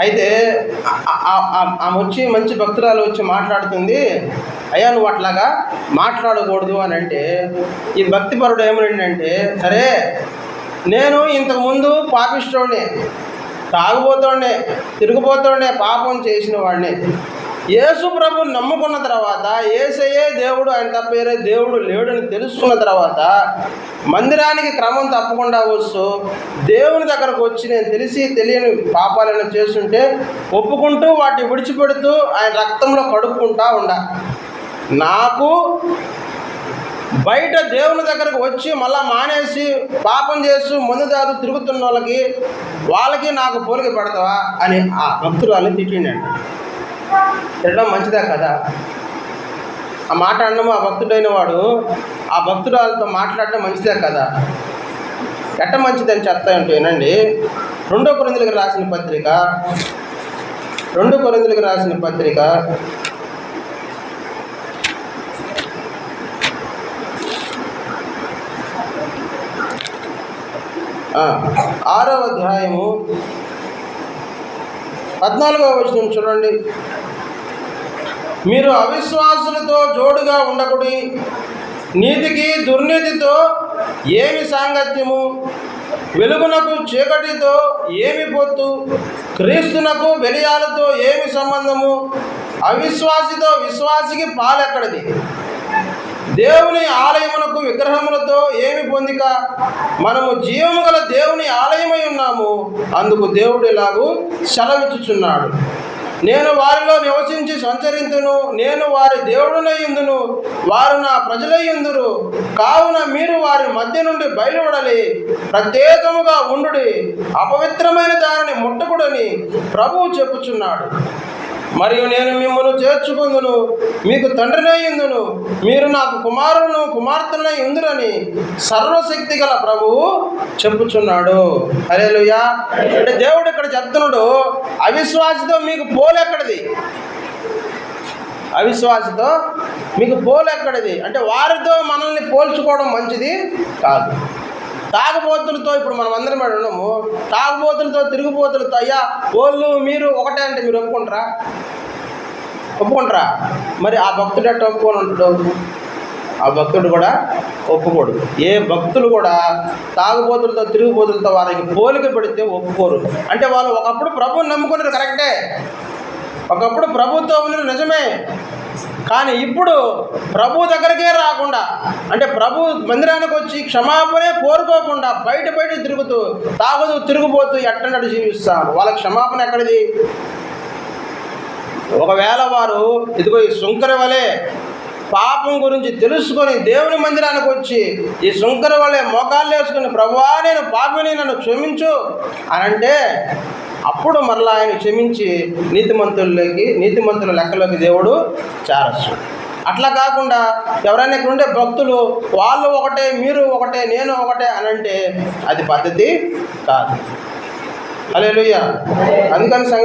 అయితే ఆ- ఆమె వచ్చి మంచి భక్తురాలు వచ్చి మాట్లాడుతుంది అయ్యా నువ్వు అట్లాగా మాట్లాడకూడదు అని అంటే ఈ భక్తిపరుడు ఏమంటే సరే నేను ఇంతకుముందు పాపిస్తోనే తాగుబోతోనే తిరుగుబోతోనే పాపం చేసిన వాడిని. యేసు ప్రభు నమ్ముకున్న తర్వాత ఏసయే దేవుడు ఆయన తప్ప వేరే దేవుడు లేడని తెలుసుకున్న తర్వాత మందిరానికి క్రమం తప్పకుండా వస్తూ దేవుని దగ్గరకు వచ్చి నేను తెలిసి తెలియని పాపాలను చేస్తుంటే ఒప్పుకుంటూ వాటిని విడిచిపెడుతూ ఆయన రక్తంలో కడుక్కుంటా ఉండ. నాకు బయట దేవుని దగ్గరకు వచ్చి మళ్ళా మానేసి పాపం చేస్తూ ముందు దాదు తిరుగుతున్న వాళ్ళకి వాళ్ళకి నాకు పోలిక పెడతావా అని ఆ భక్తురాలు తిట్టిండండి తినడం మంచిదే కదా? ఆ మాట అనడము ఆ భక్తుడైన వాడు ఆ భక్తురాలతో మాట్లాడడం మంచిదే కదా? ఎట్ట మంచిదని చెప్తా ఉంటే వినండి. రెండో కొరిందులకు రాసిన పత్రిక రెండు కొరిందులకు రాసిన పత్రిక ఆరో అధ్యాయము పద్నాలుగో వచనం చూడండి. మీరు అవిశ్వాసులతో జోడుగా ఉండకుడి. నీతికి దుర్నీతితో ఏమి సాంగత్యము? వెలుగునకు చీకటితో ఏమి పొత్తు? క్రీస్తునకు బెలియాలతో ఏమి సంబంధము? అవిశ్వాసితో విశ్వాసికి పాలెక్కడిది? దేవుని ఆలయమునకు విగ్రహములతో ఏమి పొందిక? మనము జీవము గల దేవుని ఆలయమై ఉన్నాము. అందుకు దేవుడు ఇలాగూ సెలవిచ్చుచున్నాడు. నేను వారిలో నివసించి సంచరింతును నేను వారి దేవుడునయ్యుందును వారు నా ప్రజలయ్యుందురు కావున మీరు వారి మధ్య నుండి బయలువడలి ప్రత్యేకముగా ఉండుడి అపవిత్రమైన దానిని ముట్టకుడని ప్రభువు చెప్పుచున్నాడు. మరియు నేను మిమ్మల్ని చేర్చుకుందును. మీకు తండ్రినయ్యుందును మీరు నాకు కుమారులను కుమార్తెనై ఉందురని సర్వశక్తి గల ప్రభువు చెప్పుచున్నాడు. అరేలుయా అంటే దేవుడు ఇక్కడ చెప్తున్నాడు అవిశ్వాసితో మీకు పోలెక్కడిది అవిశ్వాసితో మీకు పోలెక్కడిది అంటే వారితో మనల్ని పోల్చుకోవడం మంచిది కాదు. తాగుబోతులతో ఇప్పుడు మనం అందరం ఇక్కడ ఉన్నాము? తాగుబోతులతో తిరుగుబోతులతో అయ్యా వాళ్ళు మీరు ఒకటే అంటే మీరు ఒప్పుకుంటారా? ఒప్పుకుంటారా? మరి ఆ భక్తుడు ఎట్ట ఒప్పుకొని ఉంటాడు? ఆ భక్తుడు కూడా ఒప్పుకోడు. ఏ భక్తులు కూడా తాగుబోతులతో తిరుగుబోతులతో వారికి పోలిక పెడితే ఒప్పుకోరు. అంటే వాళ్ళు ఒకప్పుడు ప్రభుని నమ్ముకున్నారు కరెక్టే. ఒకప్పుడు ప్రభుతో నిజమే. కానీ ఇప్పుడు ప్రభు దగ్గరికే రాకుండా అంటే ప్రభు మందిరానికి వచ్చి క్షమాపణే కోరుకోకుండా బయట బయట తిరుగుతూ తాగుతూ తిరుగుపోతూ ఎట్టనట్టు జీవిస్తారు వాళ్ళ క్షమాపణ ఎక్కడిది? ఒకవేళ వారు ఇదిగో ఈ శుంకర వలె పాపం గురించి తెలుసుకొని దేవుని మందిరానికి వచ్చి ఈ శుంకర వలె మోకాళ్ళు వేసుకుని ప్రభువా నేను పాపిని నన్ను క్షమించు అని అంటే అప్పుడు మరలా ఆయన క్షమించి నీతిమంతుల్లోకి నీతిమంతుల లెక్కలోకి దేవుడు చేరచ్చు. అట్లా కాకుండా ఎవరైనా ఇక్కడ ఉండే భక్తులు వాళ్ళు ఒకటే మీరు ఒకటే నేను ఒకటే అని అంటే అది పద్ధతి కాదు. అలే అందుకని సంగ